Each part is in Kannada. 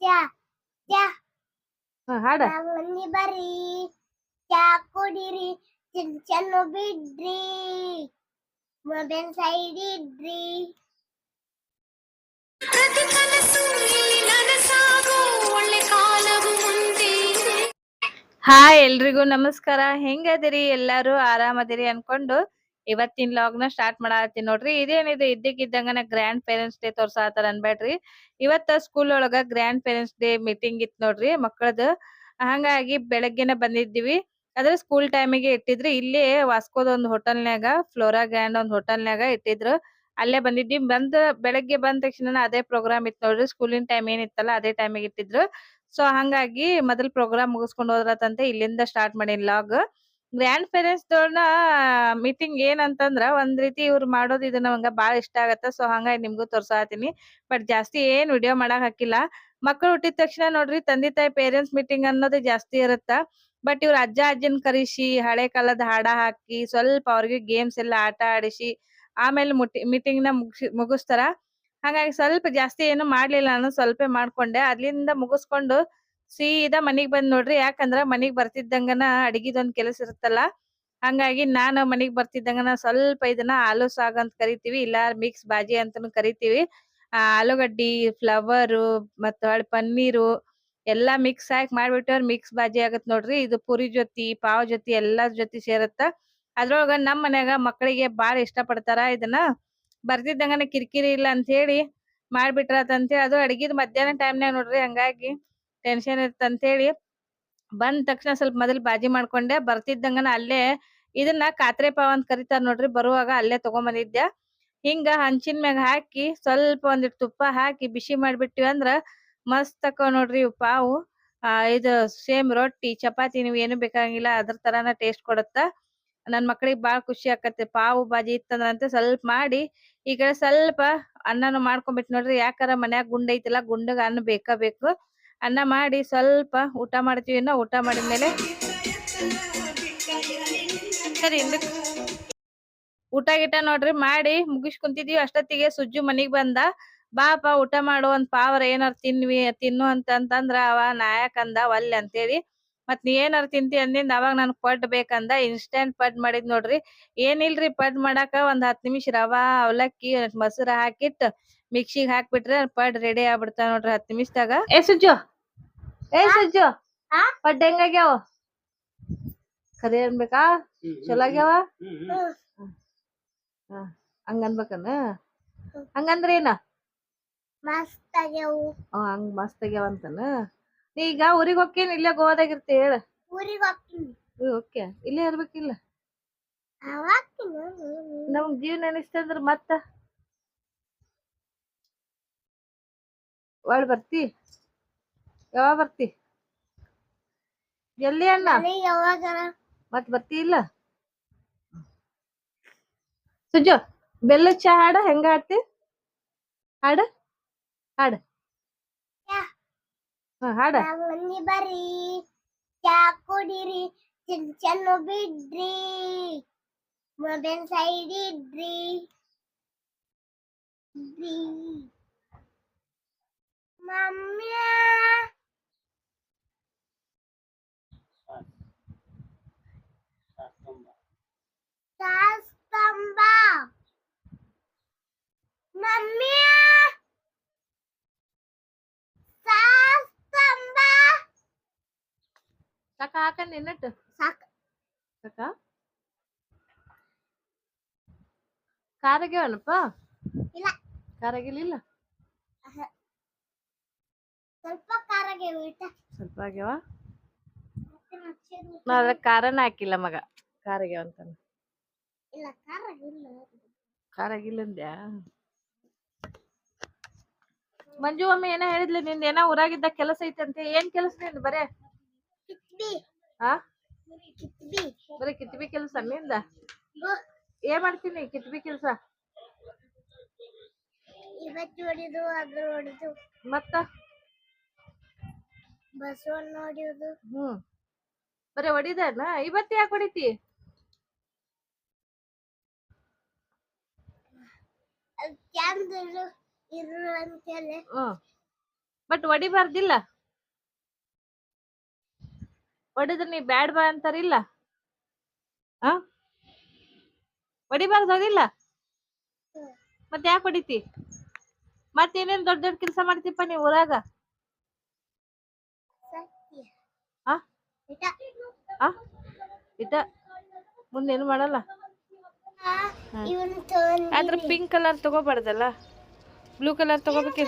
ಚಾ ಚಾ ಹಾ ಹಾಡ ಮಂದಿ ಬರ್ರಿ ಚಾ ಕುಡಿರಿ ಚಿನ್ ಚೆನ್ನು ಬಿಡ್ರಿ ಮೊಬೈಲ್ ಸೈಡ್ ಇಡ್ರಿ ಪ್ರತಿ ಕನಸು ಇಲ್ಲಿ ನನಸಾಗೋ ಒಳ್ಳೆ ಕಾಲವು ಮುಂದೆ ಇದೆ. ಹಾಯ್ ಎಲ್ರಿಗೂ ನಮಸ್ಕಾರ. ಹೆಂಗದಿರಿ? ಎಲ್ಲಾರು ಆರಾಮದಿರಿ ಅನ್ಕೊಂಡು ಇವತ್ತಿನ ಲಾಗ್ನ ಸ್ಟಾರ್ಟ್ ಮಾಡತ್ತೀನಿ ನೋಡ್ರಿ ಇದೇನಿದೆ ಇದ್ದಕ್ಕಿದ್ದಂಗನ ಗ್ರಾಂಡ್ ಪೇರೆಂಟ್ಸ್ ಡೇ ತೋರ್ಸಾತಾರ ಅನ್ಬೇಡ್ರಿ ಇವತ್ತ ಸ್ಕೂಲ್ ಒಳಗ ಗ್ರಾಂಡ್ ಪೇರೆಂಟ್ಸ್ ಡೇ ಮೀಟಿಂಗ್ ಇತ್ತು ನೋಡ್ರಿ ಮಕ್ಕಳದು ಹಂಗಾಗಿ ಬೆಳಗ್ಗೆನೆ ಬಂದಿದ್ದೀವಿ. ಅದ್ರ ಸ್ಕೂಲ್ ಟೈಮಿಗೆ ಇಟ್ಟಿದ್ರು. ಇಲ್ಲೇ ವಾಸ್ಕೋದ ಒಂದು ಹೋಟೆಲ್ನ್ಯಾಗ ಫ್ಲೋರಾ ಗ್ರ್ಯಾಂಡ್ ಒಂದ್ ಹೋಟೆಲ್ನ್ಯಾಗ ಇಟ್ಟಿದ್ರು. ಅಲ್ಲೇ ಬಂದಿದ್ವಿ. ಬಂದ ಬೆಳಗ್ಗೆ ಬಂದ ತಕ್ಷಣ ಅದೇ ಪ್ರೋಗ್ರಾಮ್ ಇತ್ತು ನೋಡ್ರಿ. ಸ್ಕೂಲಿನ ಟೈಮ್ ಏನಿತ್ತಲ್ಲ ಅದೇ ಟೈಮಿಗೆ ಇಟ್ಟಿದ್ರು. ಸೊ ಹಂಗಾಗಿ ಮೊದಲ್ ಪ್ರೋಗ್ರಾಮ್ ಮುಗಿಸ್ಕೊಂಡು ಹೋದ್ರತಂತೆ ಇಲ್ಲಿಂದ ಸ್ಟಾರ್ಟ್ ಮಾಡಿನ್ ಲಾಗ್ ಗ್ರ್ಯಾಂಡ್ ಪೇರೆಂಟ್ಸ್ ದವ್ರನ್ನ ಮೀಟಿಂಗ್ ಏನಂತಂದ್ರ ಒಂದ್ ರೀತಿ ಇವ್ರು ಮಾಡೋದು ಇದು ನಮ್ಗ ಬಾಳ ಇಷ್ಟ ಆಗತ್ತ ಸೊ ಹಂಗಾಗಿ ನಿಮ್ಗೂ ತೋರ್ಸಾತೀನಿ. ಬಟ್ ಜಾಸ್ತಿ ಏನ್ ವಿಡಿಯೋ ಮಾಡಕ್ ಹಾಕಿಲ್ಲ. ಮಕ್ಕಳು ಹುಟ್ಟಿದ ತಕ್ಷಣ ನೋಡ್ರಿ, ತಂದೆ ತಾಯಿ ಪೇರೆಂಟ್ಸ್ ಮೀಟಿಂಗ್ ಅನ್ನೋದು ಜಾಸ್ತಿ ಇರುತ್ತ. ಬಟ್ ಇವ್ರ ಅಜ್ಜ ಅಜ್ಜನ್ ಕರಿಸಿ ಹಳೆ ಕಾಲದ ಹಾಡ ಹಾಕಿ, ಸ್ವಲ್ಪ ಅವ್ರಿಗೆ ಗೇಮ್ಸ್ ಎಲ್ಲ ಆಟ ಆಡಿಸಿ, ಆಮೇಲೆ ಮೀಟಿಂಗ್ನ ಮುಗಿಸಿ, ಮುಗಿಸ್ತಾರ. ಹಂಗಾಗಿ ಸ್ವಲ್ಪ ಜಾಸ್ತಿ ಏನು ಮಾಡ್ಲಿಲ್ಲ ನಾನು, ಸ್ವಲ್ಪ ಮಾಡ್ಕೊಂಡೆ. ಅಲ್ಲಿಂದ ಮುಗಿಸ್ಕೊಂಡು ಸೀದಾ ಮನಿಗ್ ಬಂದ್ ನೋಡ್ರಿ, ಯಾಕಂದ್ರ ಮನಿಗ್ ಬರ್ತಿದ್ದಂಗನ ಅಡಿಗೆದೊಂದ್ ಕೆಲಸ ಇರುತ್ತಲ್ಲ, ಹಂಗಾಗಿ ನಾನು ಮನಿಗ್ ಬರ್ತಿದ್ದಂಗನ ಸ್ವಲ್ಪ ಇದನ್ನ ಆಲೂ ಸಾಗ್ ಅಂತ ಕರಿತೀವಿ, ಇಲ್ಲ ಮಿಕ್ಸ್ ಬಾಜಿ ಅಂತಾನು ಕರಿತೀವಿ. ಆಲೂಗಡ್ಡಿ, ಫ್ಲವರು ಮತ್ತ ಹೊಳ್ ಪನ್ನೀರು ಎಲ್ಲಾ ಮಿಕ್ಸ್ ಹಾಕಿ ಮಾಡ್ಬಿಟ್ಟು ಮಿಕ್ಸ್ ಬಾಜಿ ಆಗತ್ ನೋಡ್ರಿ. ಇದು ಪುರಿ ಜೊತಿ, ಪಾವ್ ಜೊತಿ ಎಲ್ಲಾ ಜೊತೆ ಸೇರತ್ತ. ಅದ್ರೊಳಗ ನಮ್ ಮನ್ಯಾಗ ಮಕ್ಕಳಿಗೆ ಬಾಳ ಇಷ್ಟ ಪಡ್ತಾರ ಇದನ್ನ. ಬರ್ತಿದ್ದಂಗನ ಕಿರಿಕಿರಿ ಇಲ್ಲ ಅಂತ ಹೇಳಿ ಮಾಡ್ಬಿಟ್ರಾತಂತ. ಹೇಳಿ ಅದು ಅಡಗಿದ್ ಮಧ್ಯಾಹ್ನ ಟೈಮ್ನಾಗ ನೋಡ್ರಿ ಹಂಗಾಗಿ. ಟೆನ್ಷನ್ ಅಂತ ಹೇಳಿ ಬಂದ ತಕ್ಷಣ ಸ್ವಲ್ಪ ಮೊದಲು ಬಾಜಿ ಮಾಡ್ಕೊಂಡೆ. ಬರ್ತಿದ್ದಂಗನ ಅಲ್ಲೇ ಇದನ್ನ ಕಾತ್ರೆ ಪಾವ್ ಅಂತ ಕರಿತಾರ ನೋಡ್ರಿ, ಬರುವಾಗ ಅಲ್ಲೇ ತಗೊಂಬಂದಿದ್ದೆ. ಹಿಂಗ ಹಂಚಿನ ಮ್ಯಾಗ ಹಾಕಿ ಸ್ವಲ್ಪ ಒಂದಿಟ್ ತುಪ್ಪ ಹಾಕಿ ಬಿಸಿ ಮಾಡ್ಬಿಟ್ಟಿವಿ ಅಂದ್ರ ಮಸ್ತ್ ಅಕ್ಕವ್ ನೋಡ್ರಿ ಪಾವು. ಆ, ಇದು ಸೇಮ್ ರೊಟ್ಟಿ, ಚಪಾತಿ ನೀವು ಏನು ಬೇಕಾಗಿಲ್ಲ ಅದ್ರ ತರಾನ ಟೇಸ್ಟ್ ಕೊಡತ್ತ. ನನ್ ಮಕ್ಳಿಗೆ ಬಾಳ ಖುಷಿ ಆಕತ್ತೆ. ಪಾವು ಬಾಜಿ ಇತ್ತಂದ್ರಂತೆ ಸ್ವಲ್ಪ ಮಾಡಿ ಈಗ ಸ್ವಲ್ಪ ಅನ್ನನು ಮಾಡ್ಕೊಂಡ್ಬಿಟ್ ನೋಡ್ರಿ ಯಾಕಾರ ಮನ್ಯಾಗ ಗುಂಡ ಐತಿಲ್ಲ, ಗುಂಡಗ ಅನ್ನ ಬೇಕ ಬೇಕು. ಅನ್ನ ಮಾಡಿ ಸ್ವಲ್ಪ ಊಟ ಮಾಡ್ತೀವಿ ಇನ್ನ ಊಟ ಮಾಡಿದ್ಮೇಲೆ ಸರಿ ಊಟ ಗೀಟ ನೋಡ್ರಿ, ಮಾಡಿ ಮುಗಿಸ್ಕೊಂತಿದೀವಿ. ಅಷ್ಟೊತ್ತಿಗೆ ಸುಜ್ಜು ಮನಿಗ್ ಬಂದ. ಬಾಪ, ಊಟ ಮಾಡು ಒಂದ್ ಪಾವರ, ಏನಾರ ತಿನ್ವಿ, ತಿನ್ನು ಅಂತ ಅಂತಂದ್ರ ಅವ ನಾಯಕ್ ಅಂದ, ಒಲ್ಲೆ ಅಂತೇಳಿ. ಮತ್ ನೀ ಏನಾರ ತಿಂತಿ ಅಂದಿಂದ ಅವಾಗ ನನ್ ಪಡ್ ಬೇಕಂದ ಇನ್ಸ್ಟೆಂಟ್ ಪಡ್ ಮಾಡಿದ್ ನೋಡ್ರಿ. ಏನಿಲ್ರಿ ಪಡ್ ಮಾಡಾಕ, ಒಂದ್ ಹತ್ ನಿಮಿಷ ರವಾ, ಅವಲಕ್ಕಿ, ಮೊಸರ ಹಾಕಿಟ್ ಮಿಕ್ಸಿಗ್ ಹಾಕ್ಬಿಟ್ರೆ ಪಡ್ ರೆಡಿ ಆಗ್ಬಿಡ್ತಾವ ನೋಡ್ರಿ ಹತ್ ನಿಮಿಷದಾಗ. ಏ ಸುಜ್ಜು ಏ ಸಜ್ಜು ಪಡ್ಡೆ ಪಡ್ ಹೆಂಗಾಗ್ಯಾವ? ಕರಿ ಅನ್ಬೇಕಾ? ಚಲೋ ಆಗ್ಯಾವ? ಹಾ ಹಂಗ ಅನ್ಬೇಕನ? ಹಂಗಂದ್ರ ಏನ? ಮಸ್ತ್ ಆಗ್ಯಾವು. ಆ, ಮಸ್ತ್ ಆಗ್ಯಾವ ಅಂತನ? ನೀ ಈಗ ಊರಿಗ್ ಹೋಕ್ಕೇನ್ ಇಲ್ಲೇ ಗೋವಾದಾಗ ಇರ್ತಿ ಹೇಳ? ಊರಿಗೆ ಹೋಗ್ತೀನಿ. ಓಕೆ ಇಲ್ಲೇ ಇರ್ಬೇಕಿಲ್ಲ ನಮ್ಗ್ ಜೀವನ ಅನಿಸ್ತಂದ್ರ ಮತ್ತ? ಒಳ್ ಬರ್ತಿ? ಯಾವಾಗ ಬರ್ತಿ? ಎಲ್ಲಿ ಅಣ್ಣ? ಮತ್ ಬರ್ತಿ ಇಲ್ಲ? ಸುಜು ಬೆಲ್ಲ ಚಾ ಹಾಡ ಹೆಂಗ ಆಡ್ತಿ? ಹಾಡ ಹಾಡ ಹಾಡ ಬರ್ರಿ ಚಾ ಕುಡಿರಿ ಚಿನ್ ಚೆನ್ನು ಬಿಡ್ರಿ. ಮೊಬೈಲ್ ಸೈಡ್ ಇಡ್ರಿ. ಇಡ್ರಿ. ಶಾಸ್ತಂಬ ಮಮ್ಮಿ. ಶಾಸ್ತಂಬ ಸಕ ಹಾಕ ನಿನ್ನಟ್ ಸಾಕು. ಸಾಕ. ಕಾರಾಗ್ಯಾವನಪ್ಪ? ಇಲ್ಲ. ಕಾರಾಗಿಲ್ಲ ಸ್ವಲ್ಪ ಖಾರಾಗೆ ಊಟ. ಸ್ವಲ್ಪ ಆಗ್ಯಾವ? ನಾ ಅದ್ರ ಖಾರನ ಹಾಕಿಲ್ಲ ಮಗ. ಖಾರಾಗ್ಯಾವ ಅಂತಾನ ಇಲ್ಲ ಖಾರ ಇಲ್ಲ. ಖಾರ ಅಂದ್ಯಾ ಮಂಜು ಒಮ್ಮೆ ಏನೋ ಹೇಳಿದ್ಲಿ ನಿಂದ? ಏನೋ ಊರಾಗಿದ್ದ ಕೆಲಸ ಐತಂತೆ ಏನ್ ಕೆಲಸ ನಿಂದ ಬರೇ? ಹಾ ಬರೀ ಕಿತ್ಬಿ. ಕೆಲಸ ನಿಂದ? ಏನ್ ಮಾಡ್ತೀನಿ ಕಿತ್ಬಿ ಕೆಲಸ? ಇವತ್ತು ಹೊಡಿದು ಅದ್ರ ಹೊಡಿದು ಮತ್ತ? ಬಸವಣ್ಣ ಹೊಡಿಯೋದು ಹ್ಮ್. ಬರೇ ಹೊಡಿದ ಇವತ್ತು ಯಾಕೆ ಹೊಡಿತಿ ಅದು ಚಂದ ಇರು ಇರು ಅಂತೇಳಿ ಹ್ಮ್ ಬಟ್ ಹೊಡಿಬಾರ್ದಿಲ್ಲ. ಒಡಿದ್ರೆ ನೀ ಬ್ಯಾಡ್ ಬಾ ಅಂತಾರಿಲ್ಲ? ಆ ಹೊಡಿಬಾರ್ದು ಹೌದಿಲ್ಲ ಮತ್ ಯಾಕೆ ಹೊಡಿತಿ? ಮತ್ತೇನೇನ್ ದೊಡ್ಡ ದೊಡ್ಡ ಕೆಲಸ ಮಾಡ್ತಿಪ್ಪ ನೀ ಊರಾಗ? ಇಟ. ಮುಂದೇನು ಮಾಡಲ್ಲ? ಆದ್ರ ಪಿಂಕ್ ಕಲರ್ ತಗೋಬಾರ್ದಲ್ಲ? ಬ್ಲೂ ಕಲರ್ ತಗೋಬೇಕಿ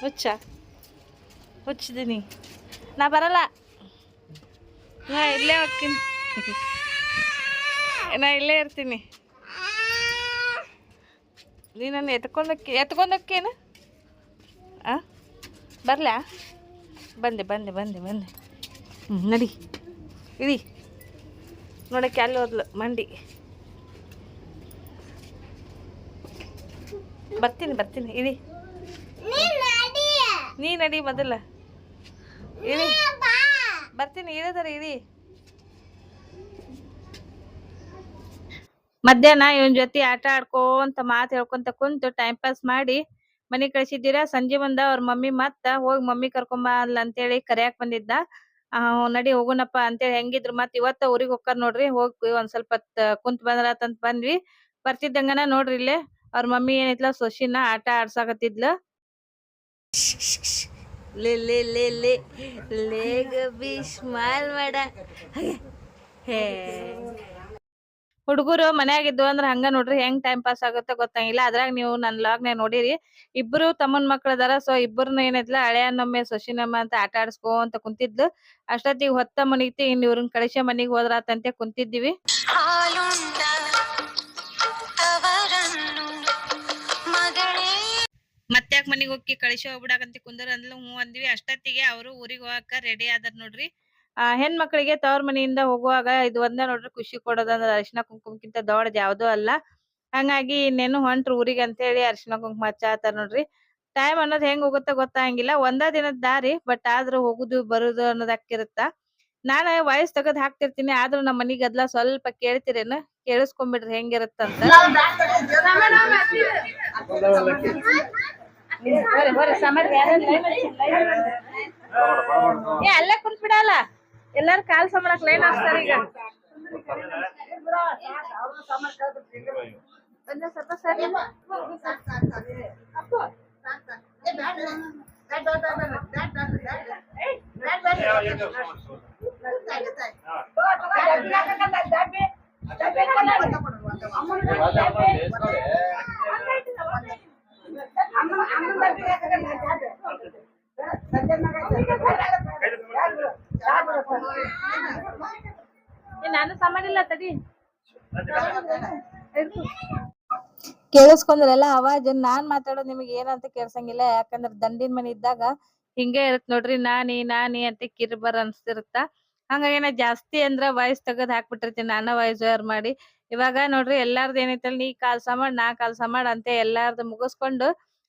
ಹುಚ್ಚ. ಹುಚ್ಚಿದೀನಿ. ನಾ ಬರಲ್ಲ. ನಾ ಇಲ್ಲೇ ಹೋಗ್ತೀನಿ. ನಾ ಇಲ್ಲೇ ಇರ್ತೀನಿ. ನೀನನ್ನು ಎತ್ಕೊಂಡಕ್ಕೆ ಎತ್ಕೊಂಡಕ್ಕೇನು? ಆ? ಬರ್ಲಾ? ಬಂದೆ ಬಂದೆ ಬಂದೆ ಬಂದೆ. ಹ್ಞೂ ನಡಿ. ಇಡಿ. ನೋಡೋಕ್ಕೆ ಅಲ್ಲಿ ಹೋದ್ಲು ಮಂಡಿ. ಬರ್ತೀನಿ ಬರ್ತೀನಿ. ಇಡಿ ನೀ ನಡಿ. ನೀ ನಡಿ ಮೊದಲ. ಇಡಿ ಬಾ. ಬರ್ತೀನಿ ಇರೋದಾರ ಇಡಿ ಮಧ್ಯಾಹ್ನ ಇವನ್ ಜೊತೆ ಆಟ ಆಡ್ಕೊಂತ ಮಾತು ಹೇಳ್ಕೊಂತ ಕುಂತು ಟೈಮ್ ಪಾಸ್ ಮಾಡಿ ಮನೆ ಕಳ್ಸಿದ್ದೀರಾ? ಸಂಜೆ ಬಂದ ಅವ್ರ ಮಮ್ಮಿ ಮತ್ತ ಹೋಗಿ ಮಮ್ಮಿ ಕರ್ಕೊಂಬ ಅಲ್ಲ ಅಂತೇಳಿ ಕರ್ಯಾಕ್ ಬಂದಿದ್ದ. ಆ ನಡಿ ಹೋಗುನಪ್ಪ ಅಂತೇಳಿ ಹೆಂಗಿದ್ರು ಮತ್ ಇವತ್ತ ಊರಿಗೆ ಹೋಗ್ತಾರ ನೋಡ್ರಿ. ಹೋಗಿ ಒಂದ್ ಸ್ವಲ್ಪ ಕುಂತ್ ಬಂದ್ರ ಅಂತ ಬಂದ್ವಿ. ಬರ್ತಿದ್ದಂಗನ ನೋಡ್ರಿ ಇಲ್ಲೇ. ಅವ್ರ ಮಮ್ಮಿ ಏನೈತ್ಲ ಸೊಸಿನ ಆಟ ಆಡ್ಸಾಕತ್ತಿದ್ಲ. ಹುಡುಗರು ಲೇ ಇದ್ವು ಲೇ ಲೇ ಗಬಿ ಸ್ಮೈಲ್ ಮಾಡ. ಹೇ ಹುಡುಗರು ಮನ್ಯಾಗಿದ್ದು ಅಂದ್ರ ಹಂಗ ನೋಡ್ರಿ ಹೆಂಗ್ ಟೈಮ್ ಪಾಸ್ ಆಗುತ್ತೋ ಗೊತ್ತಾಗಿಲ್ಲ. ಅದ್ರಾಗ ನೀವು ನನ್ ನೇ ನೋಡಿರಿ. ಇಬ್ರು ತಮ್ಮನ್ ಮಕ್ಳ ಅದಾರ ಸೊ ಇಬ್ಬರನ್ನ ಏನೈತ್ಲ ಹಳೆಯನ್ನೊಮ್ಮೆ ಸೊಸಿನಮ್ಮ ಅಂತ ಆಟ ಆಡ್ಸ್ಕೊಂತ ಕುಂತಿದ್ಲು. ಅಷ್ಟೊತ್ತಿಗೆ ಹೊತ್ತ ಮನಿಗ್ತಿ ಇನ್ ಇವ್ರನ್ ಕಳಿಸೋ ಮನಿಗ್ ಹೋದ್ರಾತಂತೆ ಕುಂತಿದ್ವಿ ಮನಿಗ್ ಹೋಗಿ ಕಳಿಸಿ ಹೋಗ್ಬಿಡಾಕಂತ ಕುಂದರ್ ಅಂದ್ಲು. ಹ್ಞೂ ಅಂದ್ವಿ. ಅಷ್ಟೊತ್ತಿಗೆ ಅವರು ಊರಿಗೆ ಹೋಗಾಕ ರೆಡಿ ಆದಾರ ನೋಡ್ರಿ. ಆ ಹೆಣ್ಮಕ್ಳಿಗೆ ತವ್ರ ಮನೆಯಿಂದ ಹೋಗುವಾಗ ಇದು ಒಂದ ನೋಡ್ರಿ ಖುಷಿ ಕೊಡೋದಂದ್ರ ಅರಿಶಿನ ಕುಂಕುಮಕ್ಕಿಂತ ದೊಡ್ಡದ್ ಯಾವ್ದೂ ಅಲ್ಲ. ಹಂಗಾಗಿ ಇನ್ನೇನು ಹೊಂಟ್ರು ಊರಿಗೆ ಅಂತ ಹೇಳಿ ಅರಿಶಿನ ಕುಂಕುಮ ಹಚ್ಚಾತಾರ ನೋಡ್ರಿ. ಟೈಮ್ ಅನ್ನೋದ್ ಹೆಂಗ್ ಹೋಗುತ್ತ ಗೊತ್ತಾಗಿಲ್ಲ. ಒಂದ ದಿನದ ದಾರಿ ಬಟ್ ಆದ್ರೂ ಹೋಗುದು ಬರುದು ಅನ್ನೋದಕ್ಕಿರುತ್ತ. ನಾನ ವಾಯ್ಸ್ ತೆಗದ್ ಹಾಕ್ತಿರ್ತೀನಿ. ಆದ್ರೂ ನಮ್ಮ ಮನಿ ಗದ್ಲ ಸ್ವಲ್ಪ ಕೇಳ್ತಿರೇನ? ಕೇಳಿಸ್ಕೊಂಬಿಡ್ರಿ ಹೆಂಗಿರುತ್ತಂತ. ಏ ಅಲ್ಲೇ ಕುಂತ್ ಬಿಡಲ್ಲ ಎಲ್ಲಾರು ಕಾಲ್ ಸಂಬಳಕ್ ಲೈನ್ ಹಾಕ್ತಾರ ಈಗ ಸ್ವಲ್ಪ ಸರಿ ಕೇಳಿಸ್ಕೊಂಡ್ರಲ್ಲ ಅವಾಜ್, ನಾನ್ ಮಾತಾಡೋದ್ ನಿಮಗೆ ಏನಂತ ಕೇಳ್ಸಂಗಿಲ್ಲ, ಯಾಕಂದ್ರ ದಂಡಿನ ಮನೆ ಇದ್ದಾಗ ಹಿಂಗೆ ಇರತ್ ನೋಡ್ರಿ, ನಾನಿ ನಾನಿ ಅಂತ ಕಿರ್ಬರ್ ಅನ್ಸ್ತಿರುತ್ತ. ಹಂಗಾಗಿ ನಾ ಜಾಸ್ತಿ ಅಂದ್ರ ವಾಯ್ಸ್ ತೆಗದ್ ಹಾಕ್ಬಿಟ್ಟಿರ್ತೀನಿ, ನಾನ ವಾಯ್ಸ್ ವೇರ್ ಮಾಡಿ. ಇವಾಗ ನೋಡ್ರಿ, ಎಲ್ಲಾರ್ದು ಏನೈತಲ್, ನೀ ಕಾಲ್ಸ ಮಾಡ್ ನಾ ಕಾಲ್ಸ ಮಾಡ್ ಅಂತ ಎಲ್ಲಾರ್ದು ಮುಗಿಸ್ಕೊಂಡು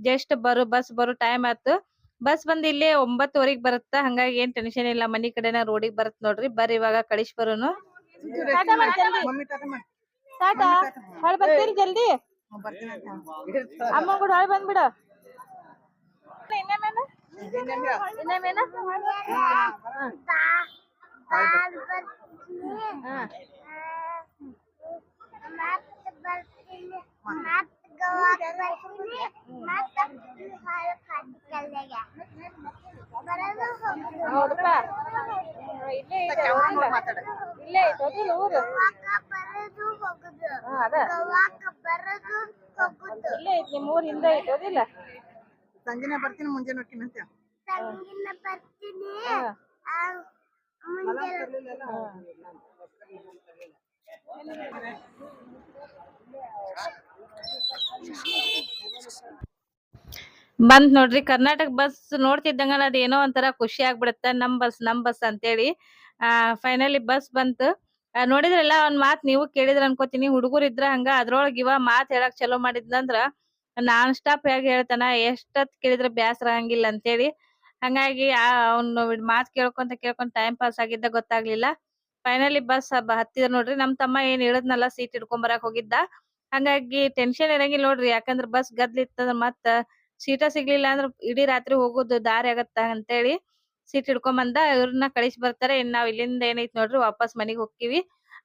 ಜಸ್ಟ್ ಬರು ಬಸ್ ಬರೋ ಟೈಮ್ ಆತು ಬಸ್ ಬಂದ್ ಇಲ್ಲಿ ಒಂಬತ್ತುವರೆಗೆ ಬರುತ್ತ? ಹಂಗಾಗಿ ಏನ್ ಟೆನ್ಷನ್ ಇಲ್ಲ, ಮನಿ ಕಡೆನ ರೋಡಿಗ್ ಬರುತ್ತೆ ನೋಡ್ರಿ. ಬರ್ರಿ ಇವಾಗ ಕಳಿಸ್ ಬರೋನು. ಟಾಟಾ ಮಾಡ್ ಜಲ್ದಿ. ಟಾಟಾ ಹೊಳ್ ಬರ್ತೀರಿ ಜಲ್ದಿ ಅಮ್ಮ ಕೂಡ ಹೊಳ್ ಬಂದ್ಬಿಡು ಇನ್ನೇಮೇನು ಇನ್ನೇಮೇನು ಬಾಲ್ ಬರ್ತೀನಿ ಮತ್ ಬರ್ತೀನಿ ಮತ್ ಗೋವಾಕ್ ಬರ್ತೀನಿ ಮತ್ ಹಾಲು ಕಡ್ಕಲ್ಲೆಗೆ ಬರೋದು ಹೋಗೋದು ಹೌದಪ್ಪ. ಇಲ್ಲೇ ಇದೆ ಊರಿಲ್ಲ. ಇಲ್ಲೇ. ಐತೆ ಹೌದಿಲ್ಲ ಊರು ಗೋವಾಕ ಬರೋದು ಹೋಗೋದು. ಹಾ, ಅದ. ಗೋವಾಕ ಬರೋದು ಹೋಗೋದು. ಇಲ್ಲೇ ಐತಿ ನಿಮ್ ಊರ್ ಹಿಂದೆ ಐತೆ ಹೌದಿಲ್ಲ ಸಂಜೆನೆ ಬರ್ತೀನಿ ಮುಂಜಾನೆ ಹೋಗ್ತೀನಿ ಅಂತ ಬಂತ್ ನೋಡ್ರಿ ಕರ್ನಾಟಕ ಬಸ್ ನೋಡ್ತಿದ್ದಂಗ ಅದ್ ಏನೋ ಒಂಥರ ಖುಷಿ ಆಗ್ಬಿಡತ್ತ. ನಮ್ ಬಸ್ ನಮ್ ಬಸ್ ಅಂತೇಳಿ. ಆ ಫೈನಲಿ ಬಸ್ ಬಂತು. ನೋಡಿದ್ರಲ್ಲ ಒಂದ್ ಮಾತ್ ನೀವು ಕೇಳಿದ್ರ ಅನ್ಕೋತೀನಿ. ಹುಡುಗರ್ ಇದ್ರ ಹಂಗ ಅದ್ರೊಳಗ್ ಇವ ಮಾತ್ ಹೇಳಕ್ ಚಲೋ ಮಾಡಿದ್ನಂದ್ರ ನಾನ್ ಸ್ಟಾಪ್ ಹೇಗ್ ಹೇಳ್ತಾನ, ಎಷ್ಟೊತ್ ಕೇಳಿದ್ರ ಬ್ಯಾಸರ ಆಗಂಗಿಲ್ಲ ಅಂತೇಳಿ. ಹಂಗಾಗಿ ಅವ್ನು ಮಾತ್ ಕೇಳ್ಕೊಂತ ಕೇಳ್ಕೊಂತ ಟೈಮ್ ಪಾಸ್ ಆಗಿದ್ದ ಗೊತ್ತಾಗ್ಲಿಲ್ಲ. ಫೈನಲಿ ಬಸ್ ಹತ್ತಿದ ನೋಡ್ರಿ. ನಮ್ ತಮ್ಮ ಏನ್ ಹೇಳಿದ್ನಲ್ಲ ಸೀಟ್ ಹಿಡ್ಕೊಂಡ್ ಬರಾಕ್ ಹೋಗಿದ್ದ. ಹಂಗಾಗಿ ಟೆನ್ಷನ್ ಇರಂಗಿಲ್ಲ ನೋಡ್ರಿ. ಯಾಕಂದ್ರ ಬಸ್ ಗದ್ಲಿತ್ತಂದ್ರ ಮತ್ತ ಸೀಟ ಸಿಗ್ಲಿಲ್ಲ ಅಂದ್ರ ಇಡೀ ರಾತ್ರಿ ಹೋಗೋದು ದಾರಿ ಆಗತ್ತ ಅಂತೇಳಿ ಸೀಟ್ ಹಿಡ್ಕೊಂಡ್ ಬಂದ, ಇವ್ರನ್ನ ಕಳಿಸಿ ಬರ್ತಾರೆ. ಇನ್ ನಾವ್ ಇಲ್ಲಿಂದ ಏನೈತ್ ನೋಡ್ರಿ, ವಾಪಸ್ ಮನಿಗ್ ಹೋಗ್ತಿವಿ.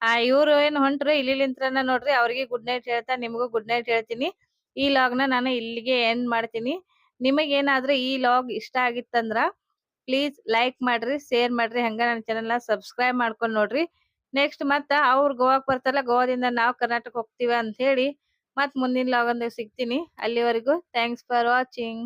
ಆ, ಇವ್ರು ಏನ್ ಹೊಂಟ್ರು ಇಲ್ಲಿಂತ್ರನ ನೋಡ್ರಿ, ಅವ್ರಿಗೆ ಗುಡ್ ನೈಟ್ ಹೇಳ್ತಾ, ನಿಮಗೂ ಗುಡ್ ನೈಟ್ ಹೇಳ್ತೀನಿ. ಈ ಲಾಗ್ನ ನಾನು ಇಲ್ಲಿಗೆ ಎಂಡ್ ಮಾಡ್ತೀನಿ. ನಿಮಗೇನಾದ್ರೂ ಈ ಲಾಗ್ ಇಷ್ಟ ಆಗಿತ್ತಂದ್ರ ಪ್ಲೀಸ್ ಲೈಕ್ ಮಾಡ್ರಿ ಶೇರ್ ಮಾಡ್ರಿ, ಹಂಗ ನನ್ನ ಚಾನೆಲ್ ಸಬ್ಸ್ಕ್ರೈಬ್ ಮಾಡ್ಕೊಂಡ್ ನೋಡ್ರಿ. ನೆಕ್ಸ್ಟ್ ಮತ್ತ ಅವ್ರು ಗೋವಾಕ್ ಬರ್ತಾರಲ್ಲ, ಗೋವಾದಿಂದ ನಾವ್ ಕರ್ನಾಟಕ ಹೋಗ್ತೀವಿ ಅಂತ ಹೇಳಿ ಮತ್ ಮುಂದಿನ ಲಾಗ್ ಸಿಗ್ತೀನಿ ಅಲ್ಲಿವರೆಗೂ ಥ್ಯಾಂಕ್ಸ್ ಫಾರ್ ವಾಚಿಂಗ್